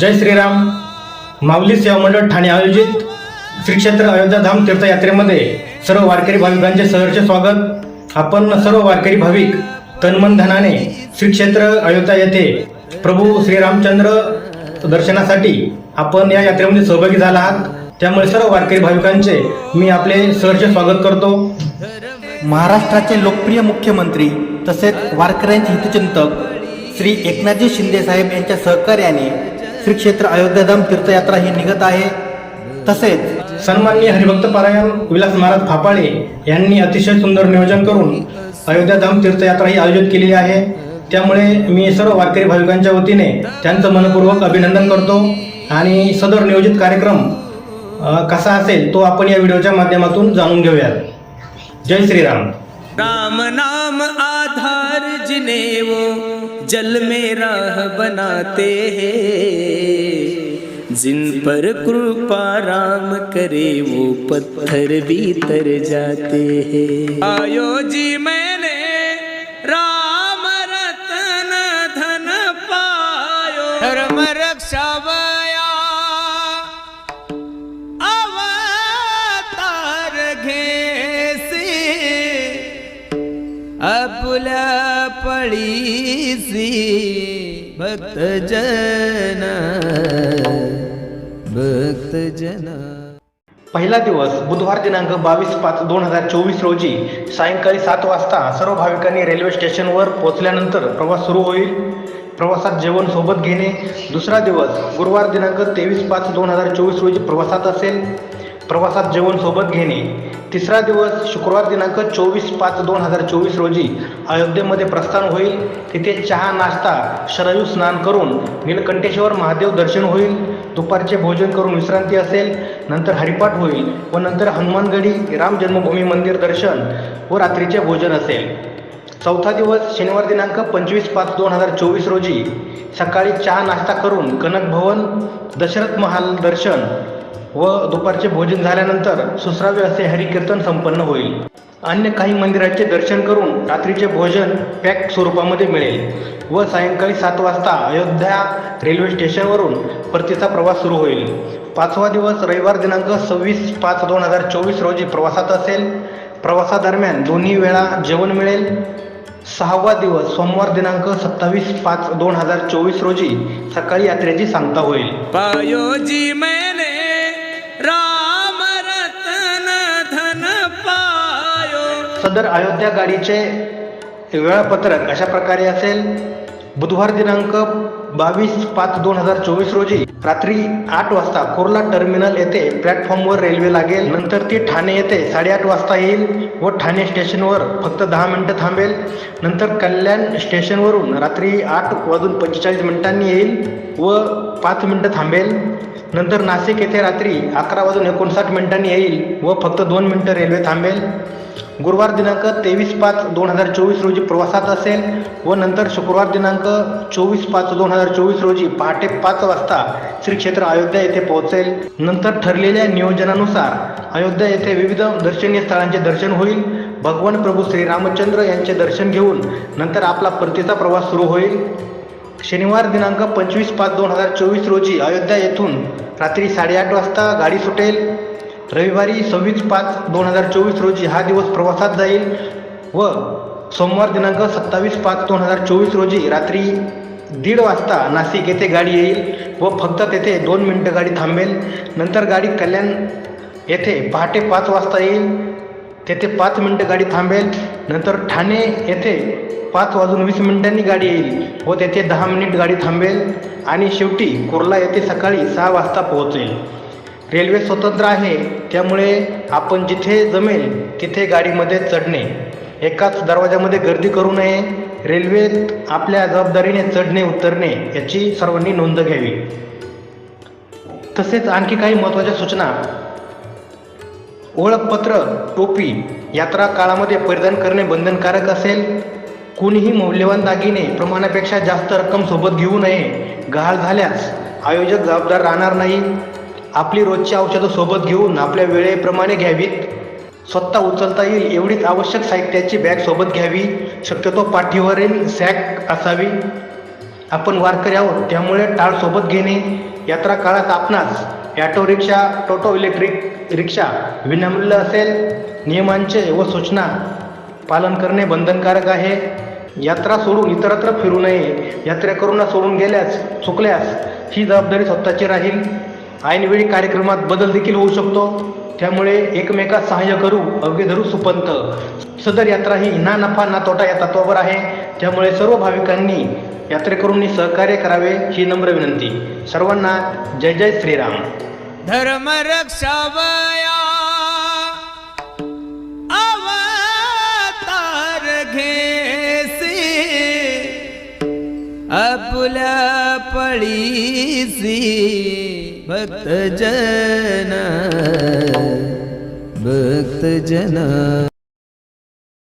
जय श्रीराम. माऊली सेवा मंडळ ठाणे आयोजित श्री क्षेत्र अयोध्याधाम तीर्थयात्रेमध्ये सर्व वारकरी भाविकांचे सहर्ष स्वागत. आपण सर्व वारकरी भाविक तन्मन धनाने श्री क्षेत्र अयोध्या येथे प्रभू श्रीरामचंद्र दर्शनासाठी आपण या यात्रेमध्ये सहभागी झाला आहात. त्यामुळे सर्व वारकरी भाविकांचे मी आपले सहर्ष स्वागत करतो. महाराष्ट्राचे लोकप्रिय मुख्यमंत्री तसेच वारकऱ्यांचे हितचिंतक श्री एकनाथजी शिंदे साहेब यांच्या सहकार्याने श्री क्षेत्र अयोध्याधाम तीर्थयात्रा ही निघत आहे. तसेच सन्माननीय हरिभक्त पारायण विलास महाराज फापाळे यांनी अतिशय सुंदर नियोजन करून अयोध्याधाम तीर्थयात्रा ही आयोजित केलेली आहे. त्यामुळे मी सर्व वारकरी भाविकांच्या वतीने त्यांचं मनपूर्वक अभिनंदन करतो आणि सदर नियोजित कार्यक्रम कसा असेल तो आपण या व्हिडिओच्या माध्यमातून जाणून घेऊयात. जय श्रीराम. राम नाम आधार जिने वो जल में राह बनाते हैं। जिन पर कृपा राम करे वो पत्थर भी तर जाते हैं। आयो जी मैंने राम रतन धन पायो। धर्म रक्षा बया अवतार घेसी भक्त जन भक्त जन पहिला दिवस बुधवार दिनांक बावीस पाच दोन हजार चोवीस रोजी सायंकाळी सात वाजता सर्व भाविकांनी रेल्वे स्टेशनवर पोहोचल्यानंतर प्रवास सुरू होईल. प्रवासात जेवण सोबत घेणे. दुसरा दिवस गुरुवार दिनांक तेवीस पाच दोन हजार चोवीस रोजी प्रवासात असेल. प्रवासात जेवण सोबत घेणे. तिसरा दिवस शुक्रवार दिनांक चोवीस पाच दोन हजार चोवीस रोजी अयोध्येमध्ये प्रस्थान होईल. तिथे चहा नाश्ता शरयू स्नान करून नीलकंठेश्वर महादेव दर्शन होईल. दुपारचे भोजन करून विश्रांती असेल. नंतर हरिपाठ होईल व नंतर हनुमानगडी राम जन्मभूमी मंदिर दर्शन व रात्रीचे भोजन असेल. चौथा दिवस शनिवार दिनांक पंचवीस पाच दोन हजार चोवीस रोजी सकाळी चहा नाश्ता करून कनक भवन दशरथ महाल दर्शन व दुपारचे भोजन झाल्यानंतर सुसरावे असे हरिकीर्तन संपन्न होईल. अन्य काही मंदिराचे दर्शन करून रात्रीचे भोजन पॅक स्वरूपामध्ये मिळेल व सायंकाळी सात वाजता अयोध्या रेल्वे स्टेशनवरून परतीचा प्रवास सुरू होईल. पाचवा दिवस रविवार दिनांक सव्वीस पाच दोन हजार चोवीस रोजी प्रवासात असेल. प्रवासादरम्यान दोन्ही वेळा जेवण मिळेल. सहावा दिवस सोमवार दिनांक सत्तावीस पाच दोन हजार चोवीस रोजी सकाळी यात्रेची सांगता होईल. सदर अयोध्या गाडीचे वेळापत्रक अशा प्रकारे असेल. बुधवार दिनांक बावीस पाच दोन हजार चोवीस रोजी रात्री आठ वाजता कुर्ला टर्मिनल येथे प्लॅटफॉर्मवर रेल्वे लागेल. नंतर ती ठाणे येथे साडेआठ वाजता येईल व ठाणे स्टेशनवर फक्त दहा मिनिटं थांबेल. नंतर कल्याण स्टेशनवरून रात्री आठ वाजून पंचेचाळीस मिनिटांनी येईल व पाच मिनिटं थांबेल. नंतर नाशिक येथे रात्री अकरा वाजून एकोणसाठ मिनिटांनी येईल व फक्त दोन मिनिटं रेल्वे थांबेल. गुरुवार दिनांक तेवीस पाच दोन हजार चोवीस रोजी प्रवासात असेल व नंतर शुक्रवार दिनांक चोवीस पाच दोन हजार चोवीस रोजी पहाटे पाच वाजता श्री क्षेत्र अयोध्या येथे पोहोचेल. नंतर ठरलेल्या नियोजनानुसार अयोध्या येथे विविध दर्शनीय स्थळांचे दर्शन होईल. भगवान प्रभू श्रीरामचंद्र यांचे दर्शन घेऊन नंतर आपला परतीचा प्रवास सुरू होईल. शनिवार दिनांक पंचवीस पाच दोन हजार चोवीस रोजी अयोध्या येथून रात्री साडेआठ वाजता गाडी सुटेल. रविवारी सव्वीस पाच दोन हजार चोवीस रोजी हा दिवस प्रवासात जाईल व सोमवार दिनांक सत्तावीस पाच दोन हजार चोवीस रोजी रात्री दीड वाजता नाशिक येथे गाडी येईल व फक्त तेथे दोन मिनटं गाडी थांबेल. नंतर गाडी कल्याण येथे पहाटे पाच वाजता येईल. तेथे पाच मिनटं गाडी थांबेल. नंतर ठाणे येथे पाच वाजून वीस मिनिटांनी गाडी येईल व तेथे दहा मिनिट गाडी थांबेल आणि शेवटी कुर्ला येथे सकाळी सहा वाजता पोहोचेल. रेल्वे स्वतंत्र आहे त्यामुळे आपण जिथे जमेल तिथे गाडीमध्ये चढणे. एकाच दरवाजामध्ये गर्दी करू नये. रेल्वेत आपल्या जबाबदारीने चढणे उतरणे याची सर्वांनी नोंद घ्यावी. तसेच आणखी काही महत्त्वाच्या सूचना. ओळखपत्र टोपी यात्रा काळामध्ये परिधान करणे बंधनकारक असेल. कोणीही मौल्यवान दागिने प्रमाणापेक्षा जास्त रक्कम सोबत घेऊ नये. गहाळ झाल्यास आयोजक जबाबदार राहणार नाही. आपली रोजची औषधं सोबत घेऊन आपल्या वेळेप्रमाणे घ्यावीत. स्वतः उचलता येईल एवढीच आवश्यक साहित्याची बॅग सोबत घ्यावी. शक्यतो पाठीवरील सॅक असावी. आपण वारकरी आहोत त्यामुळे टाळ सोबत घेणे. यात्रा काळात आपणास ॲटो रिक्षा टोटो इलेक्ट्रिक रिक्षा विनामूल्य असेल नियमांचे व सूचना पालन करणे बंधनकारक आहे. यात्रा सोडून इतरत्र फिरू नये. यात्रेकरूंना सोडून गेल्यास चुकल्यास ही जबाबदारी स्वतःची राहील. ऐनवेळी कार्यक्रमात बदल देखील होऊ शकतो. त्यामुळे एकमेकात सहाय्य करू अवघे धरू सुपंत. सदर यात्रा ही ना नफा ना तोटा या तत्वावर आहे. त्यामुळे सर्व भाविकांनी यात्रेकरूंनी सहकार्य करावे ही नम्र विनंती. सर्वांना जय जय श्रीराम. धर्म रक्षावया. आपल्या पळीसी भक्त जन भक्त जना